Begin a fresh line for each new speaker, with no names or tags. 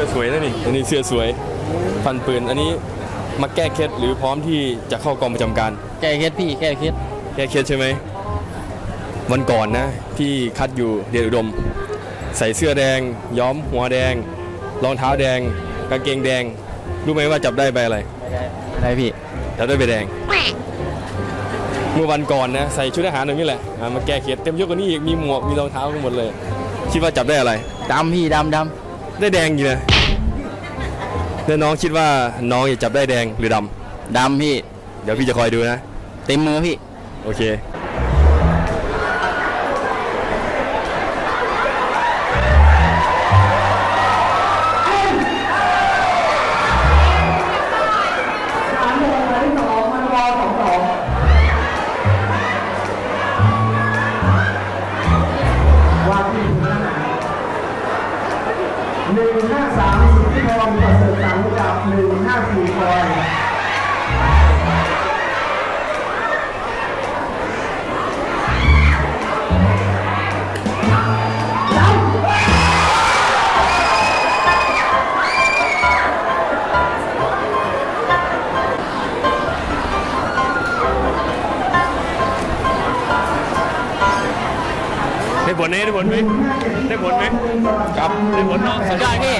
สื้อสวยนะนี่อันนี้เสื้อสวยฟันปืนอันนี้มาแก้เคล็ดหรือพร้อมที่จะเข้ากองประจำการ
แก้เคสพี่แก้เคส
แก้เคล็ดใช่ไหมวันก่อนนะที่คัดอยู่เดชอุดม ใส่เสื้อแดง ย้อมหัวแดง รองเท้าแดง กางเกงแดง รู้ไหมว่าจับได้ใบอะไร
อะไรพี่
จับได้ใบแดง เมื่อวันก่อนนะใส่ชุดทหารแบบนี้แหละอ่ามาแก้เคล็ดเต็มยศกว่านี้อีกมีหมวกมีรองเท้าทั้งหมดเลย คิดว่าจับได้อะไร
ดำพี่ดำด
ได้แดงอยู่นะ แล้วน้องคิดว่าน้องจะจับได้แดงหรือดำ
ดำพี่ำ
เดี๋ยวพี่จะคอยดูนะ
เต็มมือพี่
โอเค
หนึ่งห้าสามสิบที่ทองประเสริฐสังกับ
ได้ผลไหมได้ผลไหมได้ผลไหมครับได้ผลเนาะ
สุดยอดพี่